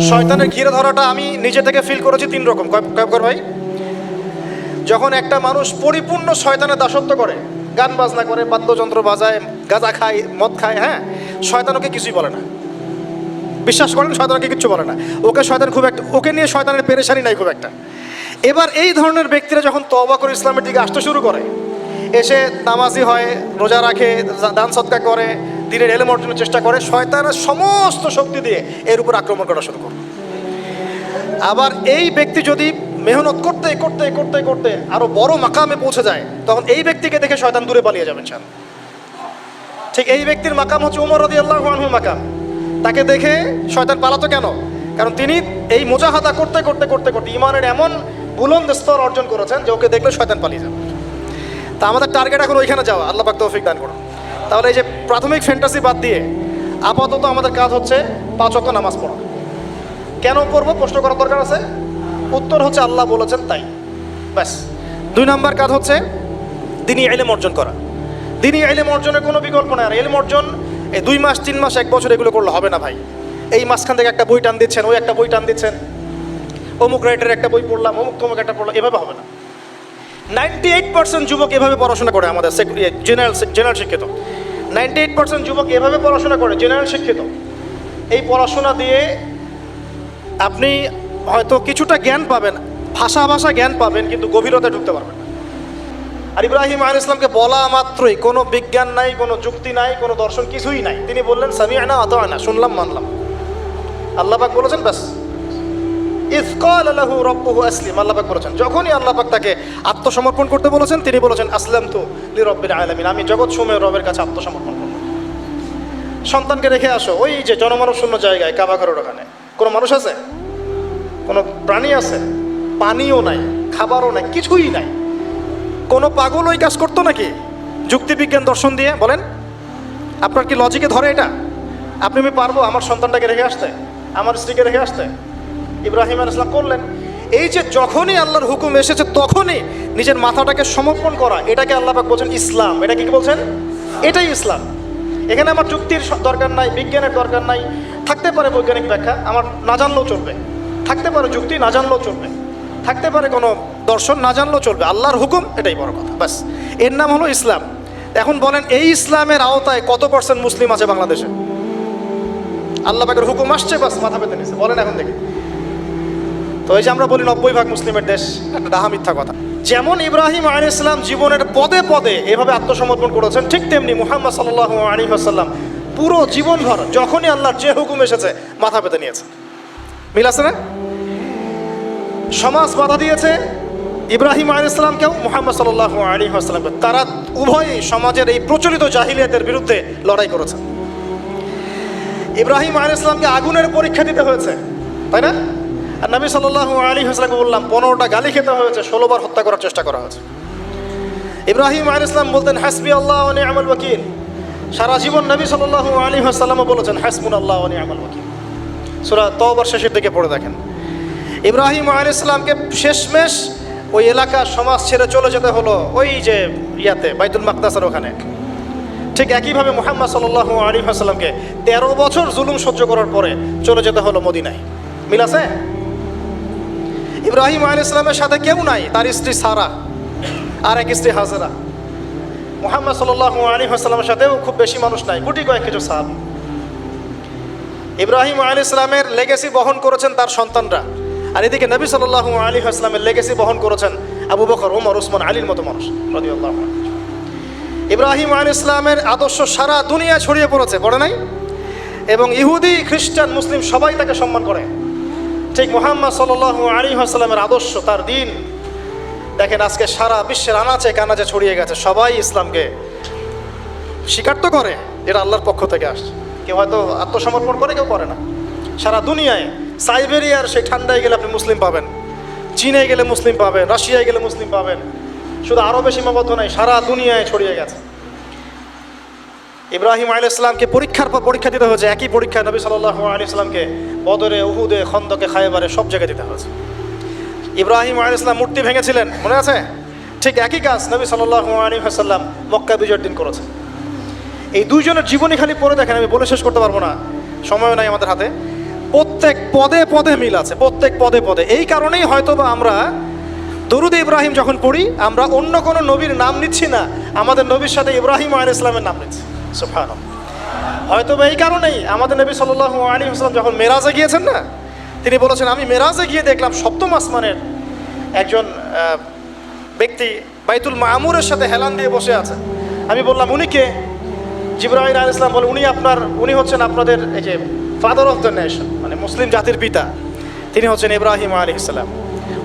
শয়তানের ঘিরে ধরাটা আমি নিজে থেকে ফিল করেছি তিন রকম। কয়- কয়েকবার ভাই। যখন একটা মানুষ পরিপূর্ণ শয়তানের দাসত্ব করে, গান বাজনা করে, বাদ্যযন্ত্র বাজায়, গাঁজা খায়, মদ খায় হ্যাঁ শয়তান ওকে কিছুই বলে না। বিশ্বাস করেন শয়তানকে কিচ্ছু বলে না। ওকে শয়তান খুব একটা, ওকে নিয়ে শয়তানের পেরেশানি নাই খুব একটা। এবার এই ধরনের ব্যক্তিরা যখন তওবা করে ইসলামের দিকে আসতে শুরু করে, এসে নামাজি হয়, রোজা রাখে দান সৎকা করে দিনের এলেম অর্জনের চেষ্টা করে, শয়তানের সমস্ত শক্তি দিয়ে এর উপর আক্রমণ করা শুরু করে আবার এই ব্যক্তি যদি মেহনত করতে করতে করতে করতে আরও বড় মাকামে পৌঁছে যায়, তখন এই ব্যক্তিকে দেখে শয়তান দূরে পালিয়ে যাবেন চান ঠিক এই ব্যক্তির মাকাম হচ্ছে উমর রদি আল্লাহ মাকাম। তাকে দেখে শয়তান পালাতো কেন? কারণ তিনি এই মোজাহাদা করতে করতে করতে করতে ইমানের এমন বুলন্দ স্তর অর্জন করেছেন যে ওকে দেখলে শয়তান পালিয়ে যাবে। তা আমাদের টার্গেট এখন ওইখানে যাওয়া। আল্লাহ পাক তৌফিক দান করুন। তাহলে এই যে প্রাথমিক ফ্যান্টাসি বাদ দিয়ে আপাতত আমাদের কাজ হচ্ছে পাঁচ ওয়াক্ত নামাজ পড়া। কেন পড়ব প্রশ্ন করার দরকার আছে? উত্তর হচ্ছে আল্লাহ বলেছেন তাই। ব্যাস। দুই নাম্বার কাজ হচ্ছে দিনই এলেম অর্জন করা। দিনই এলেম অর্জনের কোনো বিকল্প নাই। আর এলেম অর্জন এই দুই মাস, তিন মাস, এক বছর এগুলো করলে হবে না ভাই। এই মাঝখান থেকে একটা বই টান দিচ্ছেন, ওই একটা বই টান দিচ্ছেন। অমুক রাইটারের একটা বই পড়লাম, অমুক, তমুক একটা পড়লাম, এভাবে হবে না। নাইনটি এইট পার্সেন্ট যুবক এভাবে পড়াশোনা করে আমাদের জেনারেল জেনারেল শিক্ষিত। নাইনটি এইট পার্সেন্ট যুবক এভাবে পড়াশোনা করে জেনারেল শিক্ষিত। এই পড়াশোনা দিয়ে আপনি হয়তো কিছুটা জ্ঞান পাবেন, ভাষা ভাষা জ্ঞান পাবেন, কিন্তু গভীরতা ঢুকতে পারবেন। আর ইব্রাহিম আল ইসলামকে বলা মাত্রই, কোনো বিজ্ঞান নাই, কোনো যুক্তি নাই, কোনো দর্শন কিছুই নাই। তিনি বললেন সামি আনা অত আনা শুনলাম, মানলাম। আল্লাহ পাক বলেছেন, ব্যাস। ইফকাল আল্লাহু রব্বুহু আসলিম, আল্লাহ পাক বলেছেন, যখনই আল্লাহ পাক তাকে আত্মসমর্পণ করতে বলেছেন, তিনি বলেছেন আসলাম তো লি রব্বির আলামিন, আমি জগৎ সময়ের রবের কাছে আত্মসমর্পণ করব। সন্তানকে রেখে আসো, ওই যে জনমানব শূন্য জায়গায়, কাবা ঘরের ওখানে। কোনো মানুষ আছে? কোনো প্রাণী আছে? পানিও নাই, খাবারও নাই, কিছুই নাই। কোনো পাগল ওই কাজ করতো নাকি? যুক্তিবিজ্ঞান দর্শন দিয়ে, বলেন। আপনার কি লজিকে ধরে এটা? আপনি আমি পারব আমার সন্তানটাকে রেখে আসতে? আমার স্ত্রীকে রেখে আসতে? ইব্রাহিম আল ইসলাম করলেন। এই যে যখনই আল্লাহর হুকুম এসেছে তখনই নিজের মাথাটাকে সমর্পণ করা, এটাকে আল্লাহ পাক বলছেন ইসলাম। এটা কি বলছেন? এটাই ইসলাম। এখানে আমার যুক্তির দরকার নাই, বিজ্ঞানের দরকার নাই। থাকতে পারে বৈজ্ঞানিক ব্যাখ্যা, আমার না জানলেও চলবে। থাকতে পারে যুক্তি, না জানলেও চলবে। থাকতে পারে কোনো দর্শন, না জানলেও চলবে। আল্লাহর হুকুম, এটাই বড় কথা। ব্যাস। এর নাম হলো ইসলাম। এখন বলেন, এই ইসলামের আওতায় কত পার্সেন্ট মুসলিম আছে বাংলাদেশে? আল্লাহ পাকের হুকুম আসছে বাস মাথা পেতে নিছে। বলেন এখন দেখি। তো এই যে আমরা বলি নব্বই ভাগ মুসলিমের দেশ, একটা ডাহা মিথ্যা কথা। যেমন ইব্রাহিম আলী ইসলাম জীবনের পদে পদে এভাবে আত্মসমর্পণ করেছেন, ঠিক তেমনি মুহাম্মদ সাল্লাহ আলী আসাল্লাম পুরো জীবনভর যখনই আল্লাহর যে হুকুম এসেছে, মাথা পেতে নিয়েছে মিল আছে না? সমাজ বাধা দিয়েছে ইব্রাহিম আলী ইসলামকেও মোহাম্মদ সাল্লাহ আলী তারা উভয়ই সমাজের এই প্রচলিত জাহিলিয়াতের বিরুদ্ধে লড়াই করেছে ইব্রাহিম আলী ইসলামকে আগুনের পরীক্ষা দিতে হয়েছে, তাই না? আর নবী সাল্লাহ আলী হাসলামকে বললাম, পনেরোটা গালি খেতে হয়েছে, ষোলোবার হত্যা করার চেষ্টা করা হয়েছে। ইব্রাহিম আলী ইসলাম বলতেন, হাসবি আল্লাহ আমল ওয়াকিল। সারা জীবন নবী সাল্লাহ আলী হাসাল্লামও বলেছেন হাসমুন আল্লাহ আমল ওয়াকিল। সুরা তওবার শেষের দিকে পড়ে দেখেন। ইব্রাহিম আলী ইসলামকে শেষমেশ ওই এলাকার সমাজ ছেড়ে চলে যেতে হলো ওই যে ইয়াতে, বাইতুল মাকদাসের ওখানে। ঠিক একইভাবে মোহাম্মদ সাল্লাহ আলী হাসাল্লামকে তেরো বছর জুলুম সহ্য করার পরে চলে যেতে হলো মদিনায়। মিল আছে? ইব্রাহিম আলী ইসলামের সাথে কেউ নাই, তার স্ত্রী সারা আর এক স্ত্রী হাজারা। মোহাম্মদ সাল্লাহ আলী হাসাল্লামের সাথেও খুব বেশি মানুষ নাই, গুটি কয়েক কিছু সাহাব। ইব্রাহিম আলী ইসলামের লেগেসি বহন করেছেন তার সন্তানরা। আর এদিকে নবী সাল্লাহ আলী আসলামের লেগেসি বহন করেছেন আবু বকর ওমর ওসমান আলীর মতো মানুষ ইব্রাহিম আলী ইসলামের আদর্শ সারা দুনিয়া ছড়িয়ে পড়েছে, পড়ে নাই? এবং ইহুদি, খ্রিস্টান, মুসলিম সবাই তাকে সম্মান করে। ঠিক মোহাম্মদ সাল্লাহ আলী আসসালামের আদর্শ, তার দিন। দেখেন আজকে সারা বিশ্বের আনাচে কানাচে ছড়িয়ে গেছে, সবাই ইসলামকে স্বীকার তো করে, এটা আল্লাহর পক্ষ থেকে আসছে। কেউ হয়তো আত্মসমর্পণ করে, কেউ করে না। সারা দুনিয়ায় সাইবেরিয়ার সেই ঠান্ডায় গেলে আপনি মুসলিম পাবেন, চীনে গেলে মুসলিম পাবেন, রাশিয়ায় গেলে মুসলিম পাবেন। শুধু আরবে সীমাবদ্ধ নাই সারা দুনিয়ায় ছড়িয়ে গেছে। ইব্রাহিম আলী ইসলামকে পরীক্ষার পর পরীক্ষা দিতে হয়েছে। একই পরীক্ষা নবী সাল্লাহ আলী ইসলামকে বদরে, উহুদে, খন্দকে, খায়বারে সব জায়গায় দিতে হয়েছে। ইব্রাহিম আলী ইসলাম মূর্তি ভেঙেছিলেন, মনে আছে? ঠিক একই কাজ নবী সাল্লাহ আলী হাসাল্লাম মক্কা বিজয়ের দিন করেছে এই দুইজনের জীবনী খালি পড়ে দেখেন, আমি বলে শেষ করতে পারব না। সময়ও নাই আমাদের হাতে। প্রত্যেক পদে পদে মিল আছে, প্রত্যেক পদে পদে। এই কারণেই হয়তো বা আমরা দরুদ ইব্রাহিম যখন পড়ি, আমরা অন্য কোনো নবীর নাম নিচ্ছি না। আমাদের নবীর সাথে ইব্রাহিম আল ইসলামের নাম নিচ্ছি। সুফান হয়তো এই কারণেই আমাদের নবী সাল্লাহ আলী হাসলাম যখন মেরাজে গিয়েছেন না, তিনি বলেছেন, আমি মেরাজে গিয়ে দেখলাম সপ্তম আসমানের একজন ব্যক্তি বাইতুল মামুরের সাথে হেলান দিয়ে বসে আছে। আমি বললাম, উনি কে? জিব্রাহিম আল ইসলাম বলে, উনি আপনার, উনি হচ্ছেন আপনাদের এই যে ফাদার অফ দ্য নেশন মানে মুসলিম জাতির পিতা। তিনি হচ্ছেন ইব্রাহিম আলী ইসলাম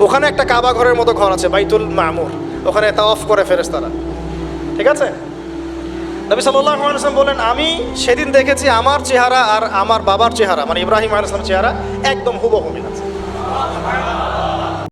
ওখানে একটা কাবা ঘরের মতো ঘর আছে, বাইতুল মামুর। ওখানে তা অফ করে ফেরেস্তারা ঠিক আছে? নবী সাল্লাহ আলাইসলাম বলেন, আমি সেদিন দেখেছি আমার চেহারা আর আমার বাবার চেহারা মানে ইব্রাহিম আলাইসলাম চেহারা একদম হুবহু মিল আছে।